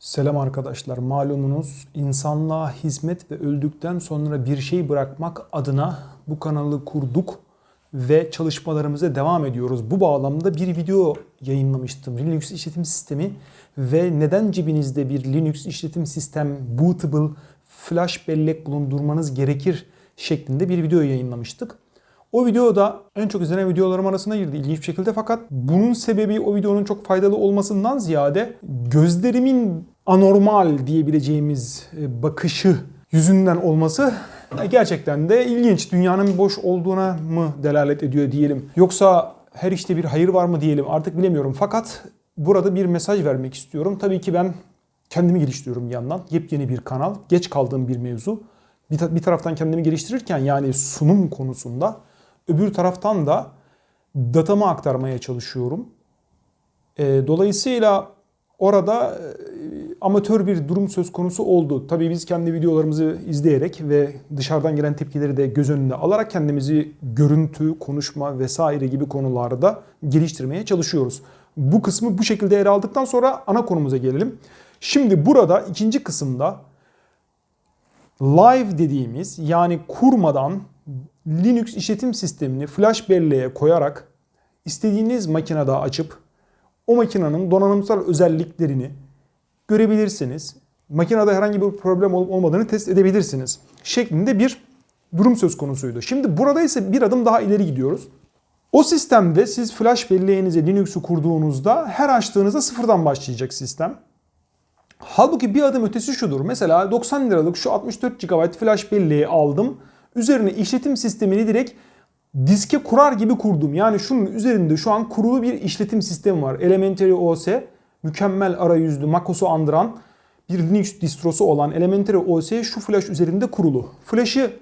Selam arkadaşlar. Malumunuz insanlığa hizmet ve öldükten sonra bir şey bırakmak adına bu kanalı kurduk ve çalışmalarımıza devam ediyoruz. Bu bağlamda bir video yayınlamıştım. Linux işletim sistemi ve neden cebinizde bir Linux işletim sistem bootable flash bellek bulundurmanız gerekir şeklinde bir video yayınlamıştık. O videoda en çok izlenen videolarım arasına girdi ilginç bir şekilde fakat bunun sebebi o videonun çok faydalı olmasından ziyade gözlerimin anormal diyebileceğimiz e, bakışı yüzünden olması e, gerçekten de ilginç. Dünyanın boş olduğuna mı delalet ediyor diyelim. Yoksa her işte bir hayır var mı diyelim artık bilemiyorum. Fakat burada bir mesaj vermek istiyorum. Tabii ki ben kendimi geliştiriyorum bir yandan. Yepyeni bir kanal, geç kaldığım bir mevzu. Bir, ta- bir taraftan kendimi geliştirirken yani sunum konusunda öbür taraftan da datamı aktarmaya çalışıyorum. E, dolayısıyla orada e, amatör bir durum söz konusu oldu. Tabii biz kendi videolarımızı izleyerek ve dışarıdan gelen tepkileri de göz önüne alarak kendimizi görüntü, konuşma vesaire gibi konularda geliştirmeye çalışıyoruz. Bu kısmı bu şekilde ele aldıktan sonra ana konumuza gelelim. Şimdi burada ikinci kısımda live dediğimiz yani kurmadan Linux işletim sistemini flash belleğe koyarak istediğiniz makinede açıp o makinenin donanımsal özelliklerini görebilirsiniz. Makinede herhangi bir problem olup olmadığını test edebilirsiniz. Şeklinde bir durum söz konusuydu. Şimdi burada ise bir adım daha ileri gidiyoruz. O sistemde siz flash belleğinize Linux'u kurduğunuzda her açtığınızda sıfırdan başlayacak sistem. Halbuki bir adım ötesi şudur. Mesela 90 liralık şu 64 GB flash belleği aldım. Üzerine işletim sistemini direkt diske kurar gibi kurdum. Yani şunun üzerinde şu an kurulu bir işletim sistemi var. Elementary OS, mükemmel arayüzlü macOS'u andıran bir Linux distrosu olan Elementary OS şu flash üzerinde kurulu. Flash'ı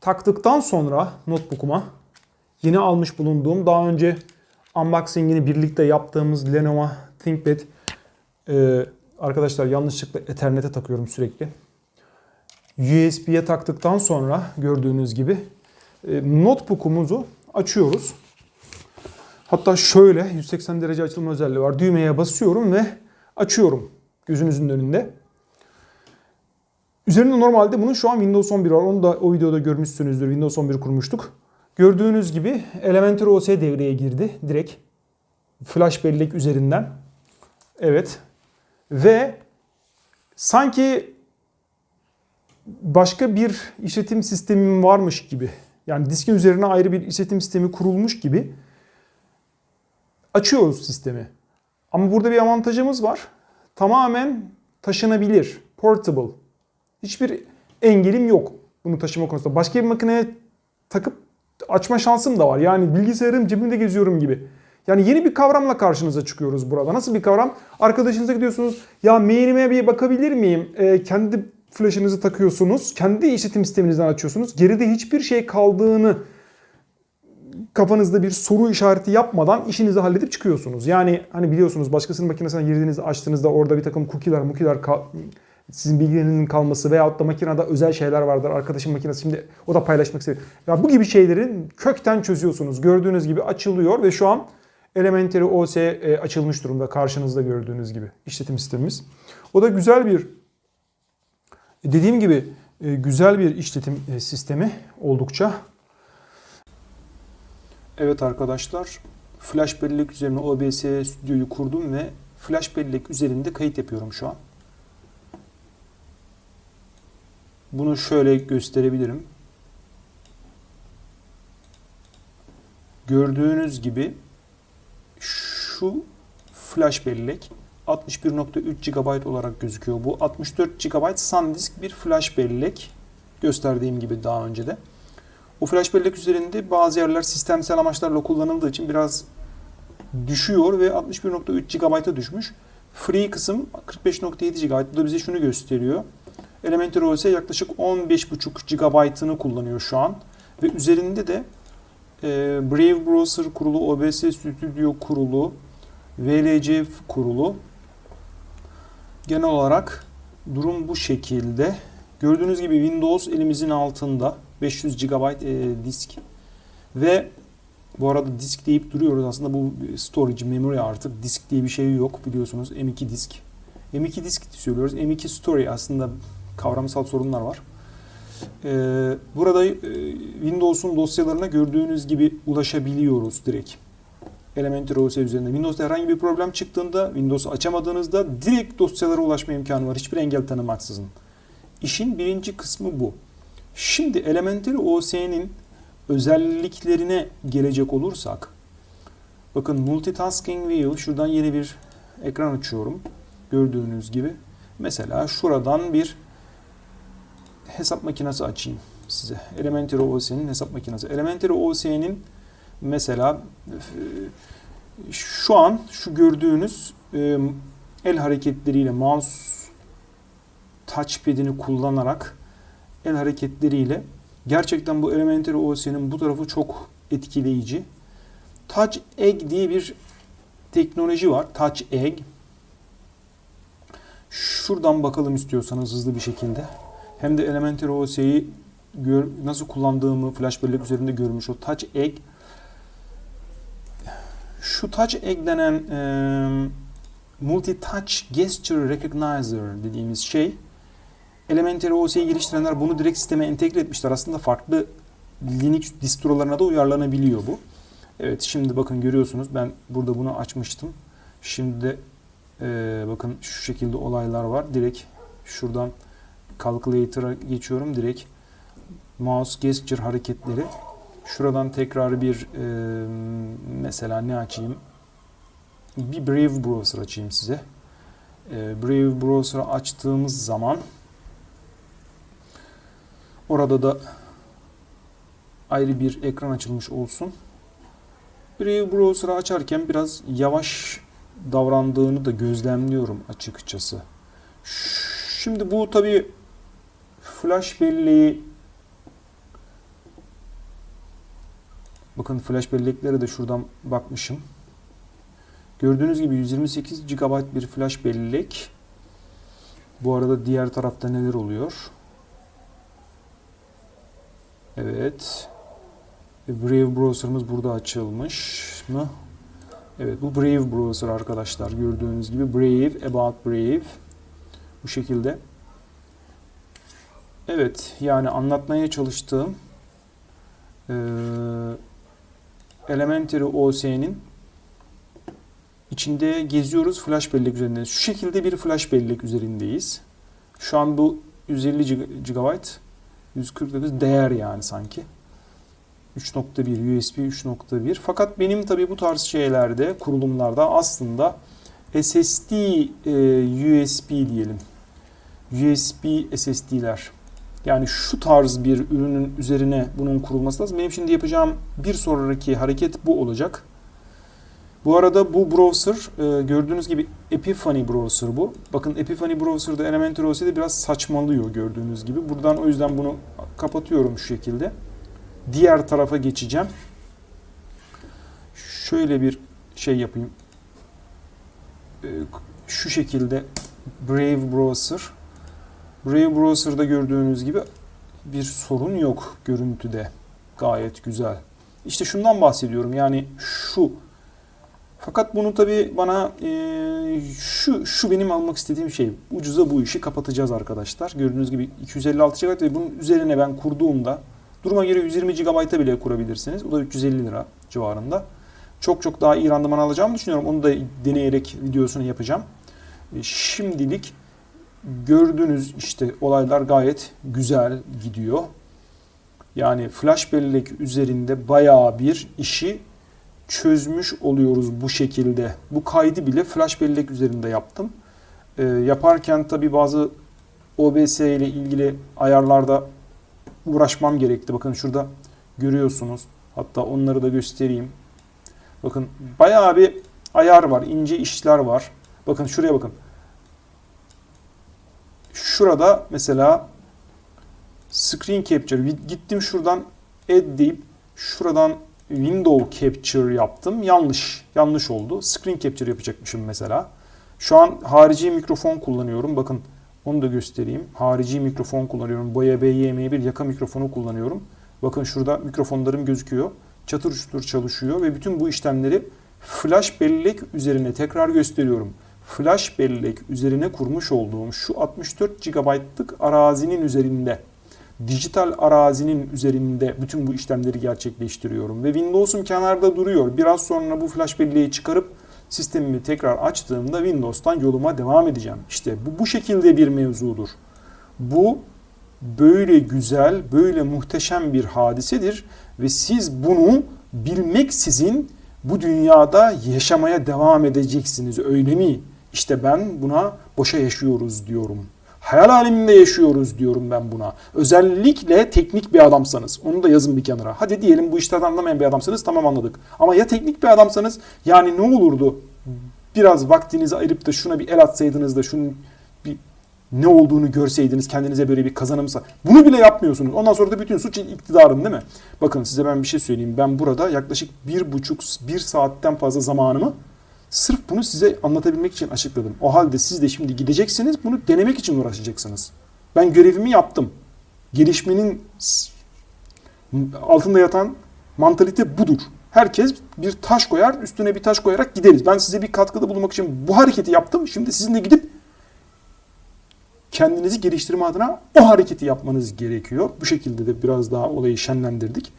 taktıktan sonra notebook'uma yeni almış bulunduğum daha önce unboxing'ini birlikte yaptığımız Lenovo ThinkPad ee, arkadaşlar yanlışlıkla Ethernet'e takıyorum sürekli. USB'ye taktıktan sonra gördüğünüz gibi e, notebook'umuzu açıyoruz. Hatta şöyle 180 derece açılma özelliği var. Düğmeye basıyorum ve açıyorum gözünüzün önünde. Üzerinde normalde bunun şu an Windows 11 var. Onu da o videoda görmüşsünüzdür. Windows 11 kurmuştuk. Gördüğünüz gibi Elementary OS devreye girdi direkt. Flash bellek üzerinden. Evet. Ve sanki başka bir işletim sistemim varmış gibi. Yani diskin üzerine ayrı bir işletim sistemi kurulmuş gibi açıyoruz sistemi. Ama burada bir avantajımız var. Tamamen taşınabilir, portable. Hiçbir engelim yok bunu taşıma konusunda. Başka bir makineye takıp açma şansım da var. Yani bilgisayarım cebimde geziyorum gibi. Yani yeni bir kavramla karşınıza çıkıyoruz burada. Nasıl bir kavram? Arkadaşınıza gidiyorsunuz. Ya mailime bir bakabilir miyim? Ee, kendi flash'ınızı takıyorsunuz. Kendi işletim sisteminizden açıyorsunuz. Geride hiçbir şey kaldığını kafanızda bir soru işareti yapmadan işinizi halledip çıkıyorsunuz. Yani hani biliyorsunuz başkasının makinesine girdiğinizde açtığınızda orada bir takım cookie'ler, mukiler sizin bilgilerinizin kalması veyahut da makinede özel şeyler vardır. Arkadaşın makinesi şimdi o da paylaşmak istiyor. Ya bu gibi şeylerin kökten çözüyorsunuz. Gördüğünüz gibi açılıyor ve şu an Elementary OS e, açılmış durumda karşınızda gördüğünüz gibi işletim sistemimiz. O da güzel bir dediğim gibi e, güzel bir işletim e, sistemi oldukça. Evet arkadaşlar Flash bellek üzerine OBS stüdyoyu kurdum ve Flash bellek üzerinde kayıt yapıyorum şu an. Bunu şöyle gösterebilirim. Gördüğünüz gibi şu flash bellek 61.3 GB olarak gözüküyor. Bu 64 GB SanDisk bir flash bellek. Gösterdiğim gibi daha önce de. O flash bellek üzerinde bazı yerler sistemsel amaçlarla kullanıldığı için biraz düşüyor ve 61.3 GB'a düşmüş. Free kısım 45.7 GB. Bu da bize şunu gösteriyor. Elementary OS yaklaşık 15.5 GB'ını kullanıyor şu an. Ve üzerinde de e, Brave Browser kurulu, OBS Studio kurulu, VLC kurulu. Genel olarak durum bu şekilde. Gördüğünüz gibi Windows elimizin altında 500 GB e, disk ve bu arada disk deyip duruyoruz aslında bu storage memory artık disk diye bir şey yok biliyorsunuz M2 disk M2 disk söylüyoruz. M2 story aslında kavramsal sorunlar var. Ee, burada e, Windows'un dosyalarına gördüğünüz gibi ulaşabiliyoruz direkt. Elementary OS üzerinde. Windows'ta herhangi bir problem çıktığında, Windows'u açamadığınızda direkt dosyalara ulaşma imkanı var. Hiçbir engel tanımaksızın. İşin birinci kısmı bu. Şimdi Elementary OS'nin özelliklerine gelecek olursak, bakın Multitasking View, şuradan yeni bir ekran açıyorum. Gördüğünüz gibi. Mesela şuradan bir hesap makinesi açayım size. Elementary OS'nin hesap makinesi. Elementary OS'nin mesela e, şu an şu gördüğünüz e, el hareketleriyle mouse touchpad'ini kullanarak el hareketleriyle gerçekten bu Elementary OS'nin bu tarafı çok etkileyici. Touch Egg diye bir teknoloji var. Touch Egg. Şuradan bakalım istiyorsanız hızlı bir şekilde. Hem de Elementary OS'yi nasıl kullandığımı flash bellek üzerinde görmüş o Touch Egg. Şu Touch Egg denen e, Multi Touch Gesture Recognizer dediğimiz şey Elementary OS'yi geliştirenler bunu direkt sisteme entegre etmişler. Aslında farklı Linux distrolarına da uyarlanabiliyor bu. Evet şimdi bakın görüyorsunuz ben burada bunu açmıştım. Şimdi de e, bakın şu şekilde olaylar var. Direkt şuradan Calculator'a geçiyorum. Direkt mouse gesture hareketleri. Şuradan tekrar bir e, mesela ne açayım? Bir Brave Browser açayım size. E, Brave Browser'ı açtığımız zaman orada da ayrı bir ekran açılmış olsun. Brave Browser'ı açarken biraz yavaş davrandığını da gözlemliyorum açıkçası. Şimdi bu tabi flash belleği bakın flash belleklere de şuradan bakmışım. Gördüğünüz gibi 128 GB bir flash bellek. Bu arada diğer tarafta neler oluyor? Evet. Brave browser'ımız burada açılmış mı? Evet bu Brave browser arkadaşlar gördüğünüz gibi Brave, About Brave bu şekilde. Evet yani anlatmaya çalıştığım e, Elementary OS'nin içinde geziyoruz flash bellek üzerinde. Şu şekilde bir flash bellek üzerindeyiz. Şu an bu 150 GB 149 değer yani sanki. 3.1 USB 3.1 fakat benim tabi bu tarz şeylerde kurulumlarda aslında SSD e, USB diyelim USB SSD'ler yani şu tarz bir ürünün üzerine bunun kurulması lazım. Benim şimdi yapacağım bir sonraki hareket bu olacak. Bu arada bu browser e, gördüğünüz gibi Epiphany browser bu. Bakın Epiphany browser'da Elementary OS'de biraz saçmalıyor gördüğünüz gibi. Buradan o yüzden bunu kapatıyorum şu şekilde. Diğer tarafa geçeceğim. Şöyle bir şey yapayım. E, şu şekilde Brave browser. Brave browser'da gördüğünüz gibi bir sorun yok görüntüde. Gayet güzel. İşte şundan bahsediyorum. Yani şu fakat bunu tabi bana e, şu şu benim almak istediğim şey. Ucuza bu işi kapatacağız arkadaşlar. Gördüğünüz gibi 256 GB ve bunun üzerine ben kurduğumda duruma göre 120 GB'a bile kurabilirsiniz. O da 350 lira civarında. Çok çok daha iyi randıman alacağımı düşünüyorum. Onu da deneyerek videosunu yapacağım. E, şimdilik gördüğünüz işte olaylar gayet güzel gidiyor. Yani flash bellek üzerinde bayağı bir işi çözmüş oluyoruz bu şekilde. Bu kaydı bile flash bellek üzerinde yaptım. E, yaparken tabi bazı OBS ile ilgili ayarlarda uğraşmam gerekti. Bakın şurada görüyorsunuz. Hatta onları da göstereyim. Bakın bayağı bir ayar var, ince işler var. Bakın şuraya bakın. Şurada mesela screen capture gittim şuradan add deyip şuradan window capture yaptım. Yanlış. Yanlış oldu. Screen capture yapacakmışım mesela. Şu an harici mikrofon kullanıyorum. Bakın onu da göstereyim. Harici mikrofon kullanıyorum. Boya BYM1 yaka mikrofonu kullanıyorum. Bakın şurada mikrofonlarım gözüküyor. Çatır çutur çalışıyor ve bütün bu işlemleri flash bellek üzerine tekrar gösteriyorum. Flash bellek üzerine kurmuş olduğum şu 64 GB'lık arazinin üzerinde dijital arazinin üzerinde bütün bu işlemleri gerçekleştiriyorum ve Windows'um kenarda duruyor. Biraz sonra bu flash belleği çıkarıp sistemimi tekrar açtığımda Windows'tan yoluma devam edeceğim. İşte bu bu şekilde bir mevzudur. Bu böyle güzel, böyle muhteşem bir hadisedir ve siz bunu bilmeksizin bu dünyada yaşamaya devam edeceksiniz öyle mi? İşte ben buna boşa yaşıyoruz diyorum. Hayal aleminde yaşıyoruz diyorum ben buna. Özellikle teknik bir adamsanız. Onu da yazın bir kenara. Hadi diyelim bu işten anlamayan bir adamsanız tamam anladık. Ama ya teknik bir adamsanız yani ne olurdu? Biraz vaktinizi ayırıp da şuna bir el atsaydınız da şunun bir ne olduğunu görseydiniz kendinize böyle bir kazanımsa. Bunu bile yapmıyorsunuz. Ondan sonra da bütün suç iktidarın değil mi? Bakın size ben bir şey söyleyeyim. Ben burada yaklaşık bir buçuk, bir saatten fazla zamanımı sırf bunu size anlatabilmek için açıkladım. O halde siz de şimdi gideceksiniz bunu denemek için uğraşacaksınız. Ben görevimi yaptım. Gelişmenin altında yatan mantalite budur. Herkes bir taş koyar, üstüne bir taş koyarak gideriz. Ben size bir katkıda bulunmak için bu hareketi yaptım. Şimdi sizin de gidip kendinizi geliştirme adına o hareketi yapmanız gerekiyor. Bu şekilde de biraz daha olayı şenlendirdik.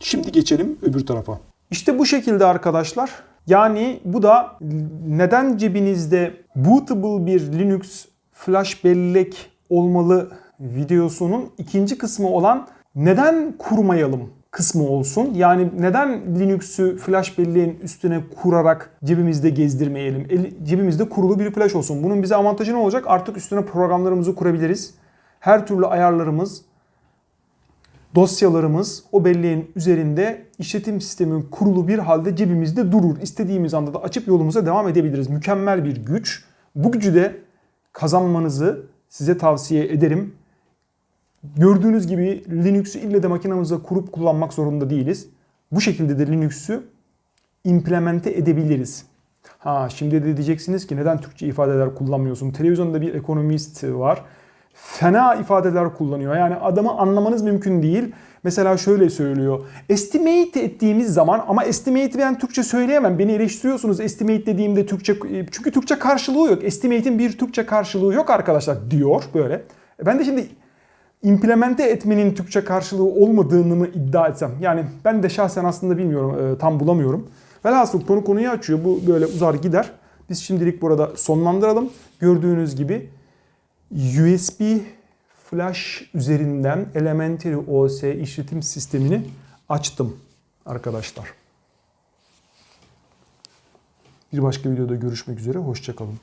Şimdi geçelim öbür tarafa. İşte bu şekilde arkadaşlar. Yani bu da neden cebinizde bootable bir Linux flash bellek olmalı videosunun ikinci kısmı olan neden kurmayalım kısmı olsun. Yani neden Linux'ü flash belleğin üstüne kurarak cebimizde gezdirmeyelim? El- cebimizde kurulu bir flash olsun. Bunun bize avantajı ne olacak? Artık üstüne programlarımızı kurabiliriz. Her türlü ayarlarımız, dosyalarımız o belleğin üzerinde işletim sistemi kurulu bir halde cebimizde durur. İstediğimiz anda da açıp yolumuza devam edebiliriz. Mükemmel bir güç. Bu gücü de kazanmanızı size tavsiye ederim. Gördüğünüz gibi Linux'u ille de makinamıza kurup kullanmak zorunda değiliz. Bu şekilde de Linux'u implemente edebiliriz. Ha şimdi de diyeceksiniz ki neden Türkçe ifadeler kullanmıyorsun? Televizyonda bir ekonomist var. Fena ifadeler kullanıyor. Yani adamı anlamanız mümkün değil. Mesela şöyle söylüyor. Estimate ettiğimiz zaman ama estimate ben Türkçe söyleyemem. Beni eleştiriyorsunuz estimate dediğimde Türkçe çünkü Türkçe karşılığı yok. Estimate'in bir Türkçe karşılığı yok arkadaşlar diyor böyle. Ben de şimdi implemente etmenin Türkçe karşılığı olmadığını mı iddia etsem? Yani ben de şahsen aslında bilmiyorum, e, tam bulamıyorum. Velhasıl konu konuyu açıyor. Bu böyle uzar gider. Biz şimdilik burada sonlandıralım. Gördüğünüz gibi USB flash üzerinden Elementary OS işletim sistemini açtım arkadaşlar. Bir başka videoda görüşmek üzere. Hoşçakalın.